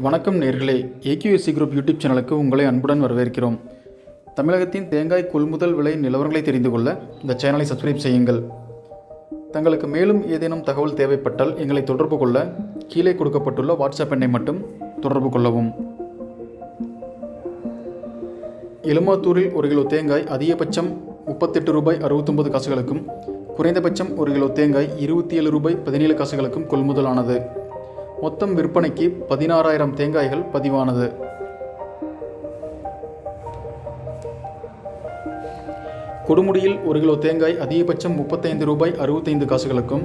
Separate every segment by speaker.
Speaker 1: வணக்கம் நேர்களே. AKSC group YouTube சேனலுக்கு உங்களை அன்புடன் வரவேற்கிறோம். தமிழகத்தின் தேங்காய் கொள்முதல் விலை நிலவரங்களை தெரிந்து கொள்ள இந்த சேனலை சப்ஸ்கிரைப் செய்யுங்கள். தங்களுக்கு மேலும் ஏதேனும் தகவல் தேவைப்பட்டால் எங்களை தொடர்பு கொள்ள கீழே கொடுக்கப்பட்டுள்ள வாட்ஸ்அப் எண்ணை மட்டும் தொடர்பு கொள்ளவும். எலுமாத்தூரில் ஒரு கிலோ தேங்காய் அதிகபட்சம் முப்பத்தெட்டு ரூபாய் அறுபத்தொம்பது காசுகளுக்கும் குறைந்தபட்சம் ஒரு கிலோ தேங்காய் இருபத்தி ஏழு ரூபாய் பதினேழு காசுகளுக்கும் கொள்முதலானது. மொத்தம் விற்பனைக்கு பதினாறாயிரம் தேங்காய்கள் பதிவானது. கொடுமுடியில் ஒரு கிலோ தேங்காய் அதிகபட்சம் முப்பத்தைந்து ரூபாய் அறுபத்தைந்து காசுகளுக்கும்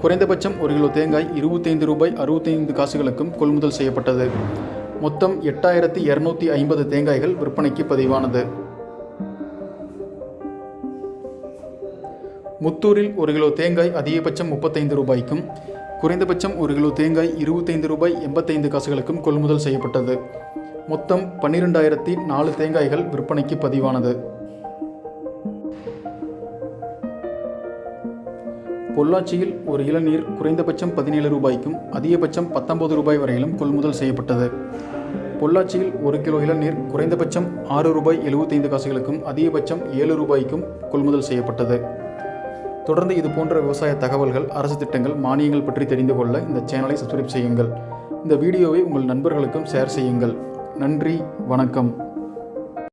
Speaker 1: குறைந்தபட்சம் ஒரு கிலோ தேங்காய் இருபத்தைந்து ரூபாய் அறுபத்தைந்து காசுகளுக்கும் கொள்முதல் செய்யப்பட்டது. மொத்தம் எட்டாயிரத்தி இரநூத்தி ஐம்பது தேங்காய்கள் விற்பனைக்கு பதிவானது. முத்தூரில் ஒரு கிலோ தேங்காய் அதிகபட்சம் முப்பத்தைந்து ரூபாய்க்கும் குறைந்தபட்சம் ஒரு கிலோ தேங்காய் இருபத்தைந்து ரூபாய் எண்பத்தைந்து காசுகளுக்கும் கொள்முதல் செய்யப்பட்டது. மொத்தம் பன்னிரெண்டாயிரத்தி நாலு தேங்காய்கள் விற்பனைக்கு பதிவானது. பொள்ளாச்சியில் ஒரு இளநீர் குறைந்தபட்சம் பதினேழு ரூபாய்க்கும் அதிகபட்சம் பத்தொன்பது ரூபாய் வரையிலும் கொள்முதல் செய்யப்பட்டது. பொள்ளாச்சியில் ஒரு கிலோ இளநீர் குறைந்தபட்சம் ஆறு ரூபாய் எழுபத்தைந்து காசுகளுக்கும் அதிகபட்சம் ஏழு ரூபாய்க்கும் கொள்முதல் செய்யப்பட்டது. தொடர்ந்து இது போன்ற விவசாய தகவல்கள் அரசு திட்டங்கள் மானியங்கள் பற்றி தெரிந்து கொள்ள இந்த சேனலை சப்ஸ்கிரைப் செய்யுங்கள். இந்த வீடியோவை உங்கள் நண்பர்களுக்கும் ஷேர் செய்யுங்கள். நன்றி வணக்கம்.